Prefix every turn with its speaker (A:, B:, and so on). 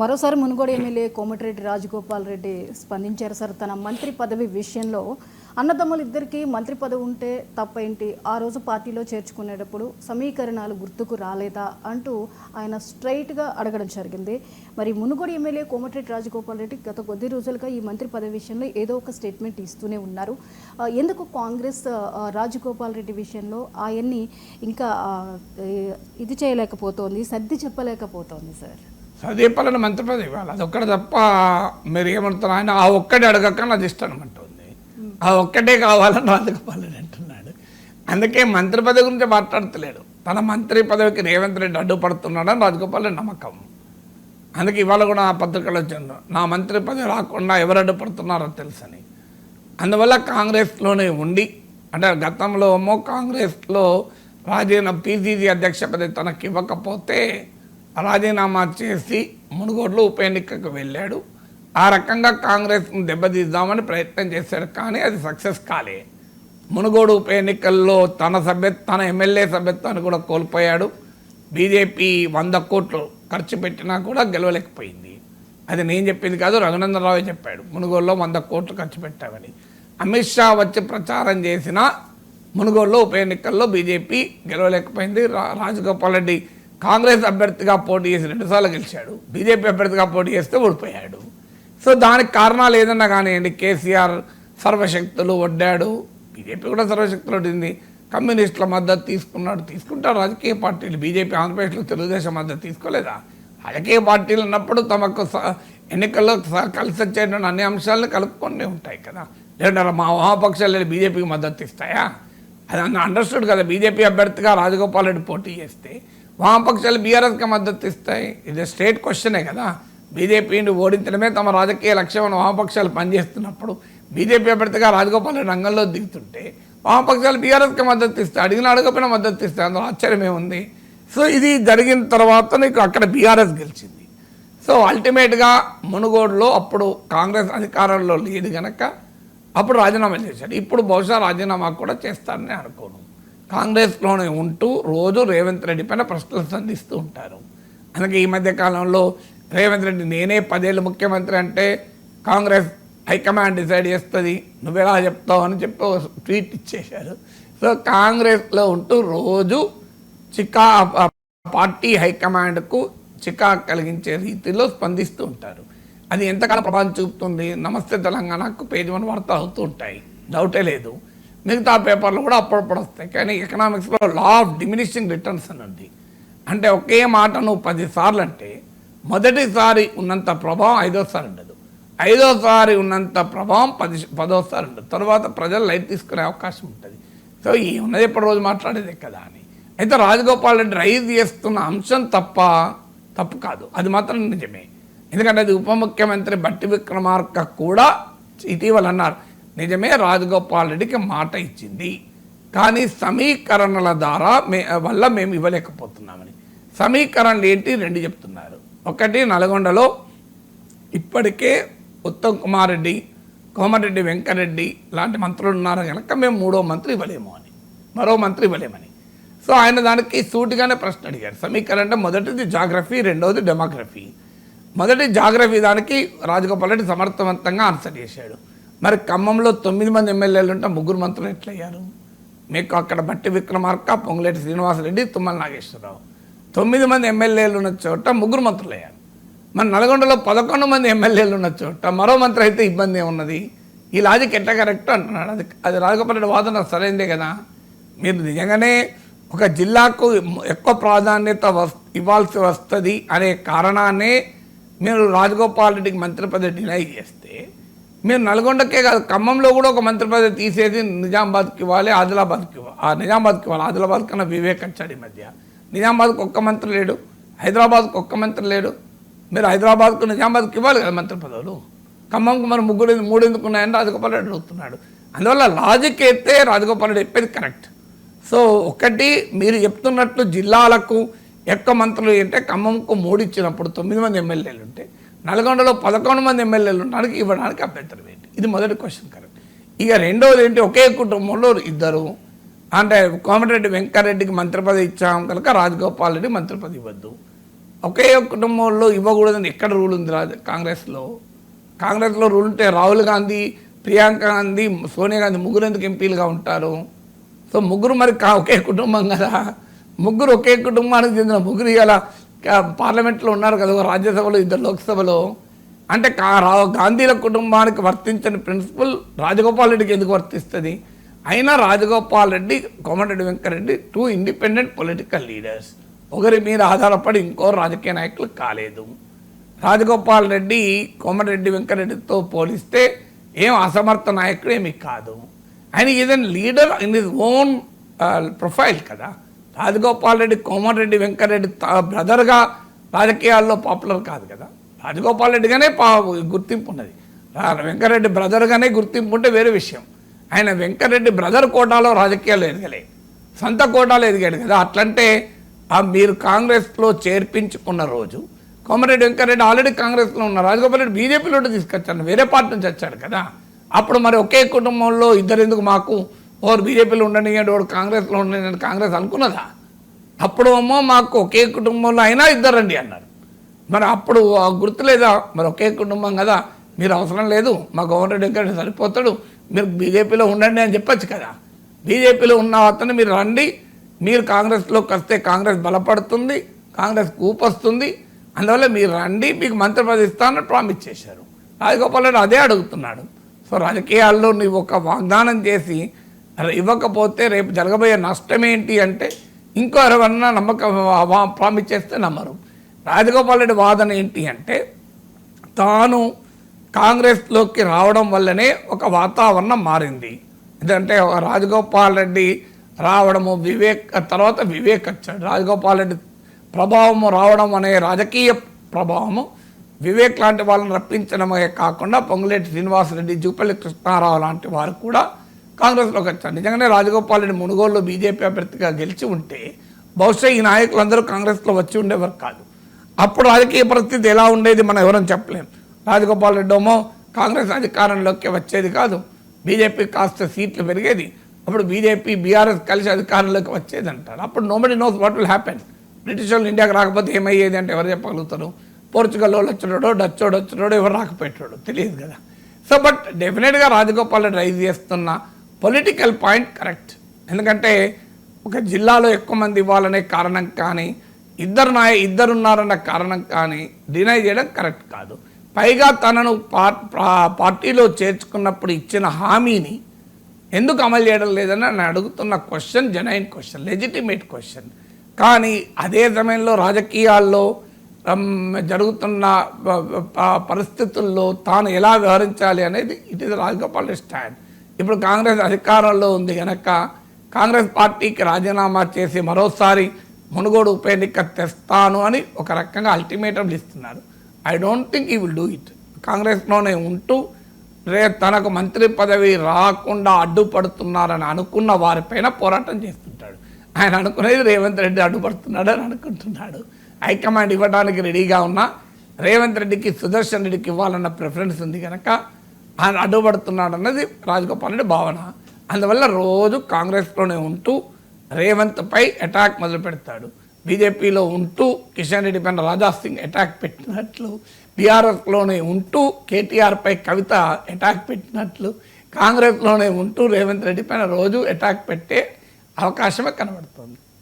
A: మరోసారి మునుగోడు ఎమ్మెల్యే కోమటిరెడ్డి రాజగోపాల్ రెడ్డి స్పందించారు సార్. తన మంత్రి పదవి విషయంలో అన్నదమ్ములు ఇద్దరికి మంత్రి పదవి ఉంటే తప్పేంటి? ఆ రోజు పార్టీలో చేర్చుకునేటప్పుడు సమీకరణాలు గుర్తుకు రాలేదా? అంటూ ఆయన స్ట్రైట్గా అడగడం జరిగింది. మరి మునుగోడు ఎమ్మెల్యే కోమటిరెడ్డి రాజగోపాల్ రెడ్డి గత కొద్ది రోజులుగా ఈ మంత్రి పదవి విషయంలో ఏదో ఒక స్టేట్మెంట్ ఇస్తూనే ఉన్నారు. ఎందుకు కాంగ్రెస్ రాజగోపాల్ రెడ్డి విషయంలో ఆయన్ని ఇంకా ఇది చేయలేకపోతోంది సర్ది చెప్పలేకపోతోంది సార్?
B: సదీపాలను మంత్రి పదవి ఇవ్వాలి. అదొక్కటి తప్ప మీరు ఏమంటారు ఆయన ఆ ఒక్కటి అడగక నాది ఇష్టం ఆ ఒక్కటే కావాలని రాజగోపాలని అంటున్నాడు. అందుకే మంత్రి పదవి గురించి మాట్లాడతలేడు. తన మంత్రి పదవికి రేవంత్ రెడ్డి అడ్డుపడుతున్నాడని రాజగోపాల్ నమ్మకం. అందుకే ఇవాళ కూడా ఆ పత్రికలు వచ్చిండ్రు నా మంత్రి పదవి రాకుండా ఎవరు అడ్డుపడుతున్నారో తెలుసని. అందువల్ల కాంగ్రెస్లోనే ఉండి అంటే గతంలో ఏమో కాంగ్రెస్లో రాజీన పీసీసీ అధ్యక్ష పదవి తనకి ఇవ్వకపోతే రాజీనామా చేసి మునుగోడులో ఉప ఎన్నికకు వెళ్ళాడు. ఆ రకంగా కాంగ్రెస్ను దెబ్బతీద్దామని ప్రయత్నం చేశాడు కానీ అది సక్సెస్ కాలే. మునుగోడు ఉప ఎన్నికల్లో తన సభ్య తన ఎమ్మెల్యే సభ్యత్వాన్ని కూడా కోల్పోయాడు. బీజేపీ వంద కోట్లు ఖర్చు పెట్టినా కూడా గెలవలేకపోయింది. అది నేను చెప్పింది కాదు రఘునందనరావు చెప్పాడు మునుగోడులో వంద కోట్లు ఖర్చు పెట్టామని. అమిత్ షా వచ్చి ప్రచారం చేసిన మునుగోడులో ఉప ఎన్నికల్లో బీజేపీ గెలవలేకపోయింది. రా- రాజగోపాల్ రెడ్డి కాంగ్రెస్ అభ్యర్థిగా పోటీ చేసి రెండుసార్లు గెలిచాడు. బీజేపీ అభ్యర్థిగా పోటీ చేస్తే ఓడిపోయాడు. సో దానికి కారణాలు ఏదన్నా కానివ్వండి కేసీఆర్ సర్వశక్తులు వడ్డాడు బీజేపీ కూడా సర్వశక్తులు వడ్డింది కమ్యూనిస్టుల మద్దతు తీసుకున్నాడు. తీసుకుంటారు రాజకీయ పార్టీలు. బీజేపీ ఆంధ్రప్రదేశ్లో తెలుగుదేశం మద్దతు తీసుకోలేదా? రాజకీయ పార్టీలు ఉన్నప్పుడు తమకు స- ఎన్నికల్లో కలిసి వచ్చేటువంటి అన్ని అంశాలను కలుపుకొని ఉంటాయి కదా. లేదంటే మా మహాపక్షాలు బీజేపీకి మద్దతు ఇస్తాయా? అది అన్న అండర్స్టూడ్ కదా. బీజేపీ అభ్యర్థిగా రాజగోపాల్ రెడ్డి పోటీ చేస్తే వామపక్షాలు బీఆర్ఎస్కి మద్దతు ఇస్తాయి. ఇది స్టేట్ క్వశ్చనే కదా. బీజేపీని ఓడించడమే తమ రాజకీయ లక్ష్యం అని వామపక్షాలు పనిచేస్తున్నప్పుడు బీజేపీ అభ్యర్థిగా రాజగోపాల్ రంగంలో దిగుతుంటే వామపక్షాలు బీఆర్ఎస్కి మద్దతు ఇస్తాయి అడిగిన అడగపోయినా మద్దతు ఇస్తాయి అందులో ఆశ్చర్యమే ఉంది సో ఇది జరిగిన తర్వాత నీకు అక్కడ బీఆర్ఎస్ గెలిచింది. సో అల్టిమేట్గా మునుగోడులో అప్పుడు కాంగ్రెస్ అధికారంలో లేదు గనక అప్పుడు రాజీనామా చేశాడు. ఇప్పుడు బహుశా రాజీనామా కూడా చేస్తారని అనుకోను. కాంగ్రెస్లోనే ఉంటూ రోజు రేవంత్ రెడ్డి పైన ప్రశ్నలు సంధిస్తూ ఉంటారు. అందుకే ఈ మధ్య కాలంలో రేవంత్ రెడ్డి నేనే పదేళ్ళు ముఖ్యమంత్రి అంటే కాంగ్రెస్ హైకమాండ్ డిసైడ్ చేస్తుంది నువ్వెలా చెప్తావు అని చెప్పి ట్వీట్ ఇచ్చేశారు. సో కాంగ్రెస్లో ఉంటూ రోజు చికా ఆ పార్టీ హైకమాండ్కు చికా కలిగించే రీతిలో స్పందిస్తూ ఉంటారు. అది ఎంతకాలం ప్రభావం చూపుతుంది? నమస్తే తెలంగాణకు పేజీ వన్ వార్త అవుతూ ఉంటాయి. డౌటే లేదు. మిగతా పేపర్లు కూడా అప్పుడప్పుడు వస్తాయి. కానీ ఎకనామిక్స్లో లా ఆఫ్ డిమినిషింగ్ రిటర్న్స్ అన్నది. అంటే ఒకే మాట నువ్వు పదిసార్లు అంటే మొదటిసారి ఉన్నంత ప్రభావం ఐదోసారి ఉండదు. ఐదోసారి ఉన్నంత ప్రభావం పది పదోసారి ఉండదు. తర్వాత ప్రజలు లైట్ తీసుకునే అవకాశం ఉంటుంది. సో ఈ ఉన్నది ఎప్పటి రోజు మాట్లాడేదే కదా అని. అయితే రాజగోపాల్ రెడ్డి రైజ్ చేస్తున్న అంశం తప్ప తప్పు కాదు. అది మాత్రం నిజమే. ఎందుకంటే అది ఉప ముఖ్యమంత్రి బట్టి విక్రమార్క కూడా ఇటీవల అన్నారు. నిజమే రాజగోపాల్ రెడ్డికి మాట ఇచ్చింది. కానీ సమీకరణల ద్వారా మే వల్ల మేము ఇవ్వలేకపోతున్నామని. సమీకరణలు ఏంటి? రెండు చెప్తున్నారు. ఒకటి నల్గొండలో ఇప్పటికే ఉత్తమ్ కుమార్ రెడ్డి కోమరెడ్డి వెంకరెడ్డి లాంటి మంత్రులు ఉన్నారు కనుక మేము మూడో మంత్రి ఇవ్వలేము అని. మరో మంత్రి ఇవ్వలేమని. సో ఆయన దానికి సూటిగానే ప్రశ్న అడిగారు. సమీకరణ అంటే మొదటిది జాగ్రఫీ రెండవది డెమోగ్రఫీ. మొదటి జాగ్రఫీ దానికి రాజగోపాల్ రెడ్డి సమర్థవంతంగా ఆన్సర్ చేశాడు. మరి ఖమ్మంలో తొమ్మిది మంది ఎమ్మెల్యేలు ఉంటే ముగ్గురు మంత్రులు ఎట్లయ్యారు? మీకు అక్కడ బట్టి విక్రమార్క పొంగులేటి శ్రీనివాసరెడ్డి తుమ్మల నాగేశ్వరరావు. తొమ్మిది మంది ఎమ్మెల్యేలు ఉన్న చోట ముగ్గురు మంత్రులు అయ్యారు మన నల్గొండలో పదకొండు మంది ఎమ్మెల్యేలు ఉన్న చోట మరో మంత్రి అయితే ఇబ్బంది ఏమున్నది? ఈ లాజిక్ ఎట్లా కరెక్ట్ అంటున్నాడు? అది అది రాజగోపాల్ రెడ్డి వాదన సరైందే కదా? మీరు నిజంగానే ఒక జిల్లాకు ఎక్కువ ప్రాధాన్యత వస్ ఇవ్వాల్సి వస్తుంది అనే కారణాన్ని మీరు రాజగోపాల్ రెడ్డికి మంత్రి పదవి డినై చేస్తే మీరు నల్గొండకే కాదు ఖమ్మంలో కూడా ఒక మంత్రి పదవి తీసేది నిజామాబాద్కి ఇవ్వాలి ఆదిలాబాద్కి ఇవ్వాలి ఆ నిజామాబాద్కి ఇవ్వాలి. ఆదిలాబాద్ కన్నా వివేక్ వచ్చాడు ఈ మధ్య. నిజామాబాద్కి ఒక్క మంత్రి లేడు హైదరాబాద్కి ఒక్క మంత్రి లేడు. మీరు హైదరాబాద్కు నిజామాబాద్కి ఇవ్వాలి కదా మంత్రి పదవులు. ఖమ్మంకు మరి ముగ్గురు మూడు ఎందుకు ఉన్నాయని రాజగోపాల్ రెడ్డి అడుగుతున్నాడు. అందువల్ల లాజిక్ అయితే రాజగోపాల్ రెడ్డి చెప్పేది కరెక్ట్. సో ఒకటి మీరు చెప్తున్నట్లు జిల్లాలకు ఎక్కువ మంత్రులు అంటే ఖమ్మంకు మూడు ఇచ్చినప్పుడు తొమ్మిది మంది ఎమ్మెల్యేలు ఉంటే నల్గొండలో పదకొండు మంది ఎమ్మెల్యేలు ఉండడానికి ఇవ్వడానికి అభ్యంతరం ఏంటి? ఇది మొదటి క్వశ్చన్ కరెక్ట్ ఇక రెండవది ఏంటి? ఒకే కుటుంబంలో ఇద్దరు. అంటే కోమటిరెడ్డి వెంకటరెడ్డికి మంత్రి పదవి ఇచ్చాం కనుక రాజగోపాల్ రెడ్డి మంత్రి పదవి ఇవ్వద్దు. ఒకే కుటుంబంలో ఇవ్వకూడదని ఎక్కడ రూల్ ఉంది రాజ కాంగ్రెస్లో? కాంగ్రెస్లో రూల్ ఉంటే రాహుల్ గాంధీ ప్రియాంక గాంధీ సోనియా గాంధీ ముగ్గురు ఎందుకు ఎంపీలుగా ఉంటారు? సో ముగ్గురు మరి కా ఒకే కుటుంబం కదా? ముగ్గురు ఒకే కుటుంబానికి చెందిన ముగ్గురు ఇలా పార్లమెంట్లో ఉన్నారు కదా రాజ్యసభలో ఇద్దరు లోక్సభలో. అంటే గాంధీల కుటుంబానికి వర్తించని ప్రిన్సిపల్ రాజగోపాల్ రెడ్డికి ఎందుకు వర్తిస్తుంది? అయినా Rajagopal Reddy Komatireddy Venkatreddy two independent political leaders ఒకరి మీద ఆధారపడి ఇంకో రాజకీయ నాయకులు కాలేదు. రాజగోపాల్ రెడ్డి కోమటిరెడ్డి వెంకరెడ్డితో పోలిస్తే ఏం అసమర్థ నాయకుడు ఏమి కాదు. ఆయన is an leader in his own profile కదా. రాజగోపాల్ రెడ్డి కోమటిరెడ్డి వెంకటరెడ్డి బ్రదర్గా రాజకీయాల్లో పాపులర్ కాదు కదా. రాజగోపాల్ రెడ్డిగానే పా గుర్తింపు ఉన్నది వెంకటరెడ్డి బ్రదర్గానే గుర్తింపు ఉంటే వేరే విషయం. ఆయన వెంకటరెడ్డి బ్రదర్ కోటాలో రాజకీయాలు ఎదగలే. సొంత కోటాలో ఎదిగాడు కదా. అట్లంటే మీరు కాంగ్రెస్లో చేర్పించుకున్న రోజు కోమరెడ్డి వెంకటరెడ్డి ఆల్రెడీ కాంగ్రెస్లో ఉన్న రాజగోపాల్ రెడ్డి బీజేపీలో తీసుకొచ్చాను వేరే పార్టీ నుంచి వచ్చాడు కదా. అప్పుడు మరి ఒకే కుటుంబంలో ఇద్దరు ఎందుకు మాకు ఓరు బీజేపీలో ఉండనియండి వాడు కాంగ్రెస్లో ఉండని కాంగ్రెస్ అనుకున్నదా? అప్పుడు అమ్మో మాకు ఒకే కుటుంబంలో అయినా ఇద్దరండి అన్నారు. మరి అప్పుడు ఆ గుర్తులేదా మరి ఒకే కుటుంబం కదా మీరు అవసరం లేదు మా గవర్నర్ వెంకట సరిపోతాడు మీరు బీజేపీలో ఉండండి అని చెప్పొచ్చు కదా. బీజేపీలో ఉన్న అతను మీరు రండి మీరు కాంగ్రెస్లోకి వస్తే కాంగ్రెస్ బలపడుతుంది కాంగ్రెస్ కూపొస్తుంది అందువల్ల మీరు రండి మీకు మంత్రి పదవి ఇస్తానని ప్రామిస్ చేశారు. రాజగోపాల్ రెడ్డి అదే అడుగుతున్నాడు. సో రాజకీయాల్లో నువ్వు ఒక వాగ్దానం చేసి ఇవ్వకపోతే రేపు జరగబోయే నష్టం ఏంటి అంటే ఇంకో ఎవరన్నా నమ్మకం ప్రామిస్ చేస్తే నమ్మరు. రాజగోపాల్ రెడ్డి వాదన ఏంటి అంటే తాను కాంగ్రెస్లోకి రావడం వల్లనే ఒక వాతావరణం మారింది. ఎందుకంటే రాజగోపాల్ రెడ్డి రావడము వివేక్ తర్వాత వివేక్ వచ్చాడు. రాజగోపాల్ రెడ్డి ప్రభావము రావడం అనే రాజకీయ ప్రభావము వివేక్ లాంటి వాళ్ళని రప్పించడమే కాకుండా పొంగులేటి శ్రీనివాసరెడ్డి జూపల్లి కృష్ణారావు లాంటి వారు కూడా కాంగ్రెస్లోకి వచ్చారు నిజంగానే రాజగోపాల్ రెడ్డి మునుగోలులో బీజేపీ అభ్యర్థిగా గెలిచి ఉంటే బహుశా ఈ నాయకులందరూ కాంగ్రెస్లో వచ్చి ఉండేవారు కాదు. అప్పుడు రాజకీయ పరిస్థితి ఎలా ఉండేది మనం ఎవరం చెప్పలేం. రాజగోపాల్ రెడ్డి ఏమో కాంగ్రెస్ అధికారంలోకి వచ్చేది కాదు. బీజేపీ కాస్త సీట్లు పెరిగేది. అప్పుడు బీజేపీ బీఆర్ఎస్ కలిసి అధికారంలోకి వచ్చేది అంటారు అప్పుడు nobody knows what will happen British వాళ్ళు ఇండియాకి రాకపోతే ఏమయ్యేది అంటే ఎవరు చెప్పగలుగుతారు? పోర్చుగల్ వాళ్ళు వచ్చినాడో డచ్ వాడు వచ్చాడో ఎవరు రాకపోయేటాడు తెలియదు కదా. సో బట్ డెఫినెట్గా రాజగోపాల్ రెడ్డి రైజ్ చేస్తున్న పొలిటికల్ పాయింట్ కరెక్ట్ ఎందుకంటే ఒక జిల్లాలో ఎక్కువ మంది ఇవ్వాలనే కారణం కానీ ఇద్దరు నాయ ఇద్దరు ఉన్నారన్న కారణం కానీ డినై చేయడం కరెక్ట్ కాదు. పైగా తనను పార్- పార్టీలో చేర్చుకున్నప్పుడు ఇచ్చిన హామీని ఎందుకు అమలు చేయడం లేదని నేను అడుగుతున్న question genuine question legitimate question కానీ అదే సమయంలో రాజకీయాల్లో జరుగుతున్న పరిస్థితుల్లో తాను ఎలా వ్యవహరించాలి అనేది ఇట్ ఇస్ రాజగోపాల్ స్టాండ్. ఇప్పుడు కాంగ్రెస్ అధికారంలో ఉంది కనుక కాంగ్రెస్ పార్టీకి రాజీనామా చేసి మరోసారి మునుగోడు ఉప ఎన్నిక తెస్తాను అని ఒక రకంగా అల్టిమేటం ఇస్తున్నారు. I don't think he will do it కాంగ్రెస్లోనే ఉంటూ రే తనకు మంత్రి పదవి రాకుండా అడ్డుపడుతున్నారని అనుకున్న వారిపైన పోరాటం చేస్తుంటాడు. ఆయన అనుకునేది రేవంత్ రెడ్డి అడ్డుపడుతున్నాడు అని అనుకుంటున్నాడు. హైకమాండ్ ఇవ్వడానికి రెడీగా ఉన్నా రేవంత్ రెడ్డికి సుదర్శన్ రెడ్డికి ఇవ్వాలన్న ప్రిఫరెన్స్ ఉంది కనుక ఆయన అడ్డుపడుతున్నాడు అన్నది రాజగోపాల్ రెడ్డి భావన. అందువల్ల రోజు కాంగ్రెస్లోనే ఉంటూ రేవంత్పై అటాక్ మొదలు పెడతాడు. బీజేపీలో ఉంటూ కిషన్ రెడ్డి పైన రాజా సింగ్ అటాక్ పెట్టినట్లు బీఆర్ఎస్లోనే ఉంటూ కేటీఆర్ పై కవిత అటాక్ పెట్టినట్లు కాంగ్రెస్లోనే ఉంటూ రేవంత్ రెడ్డి పైన రోజు అటాక్ పెట్టే అవకాశమే కనబడుతుంది.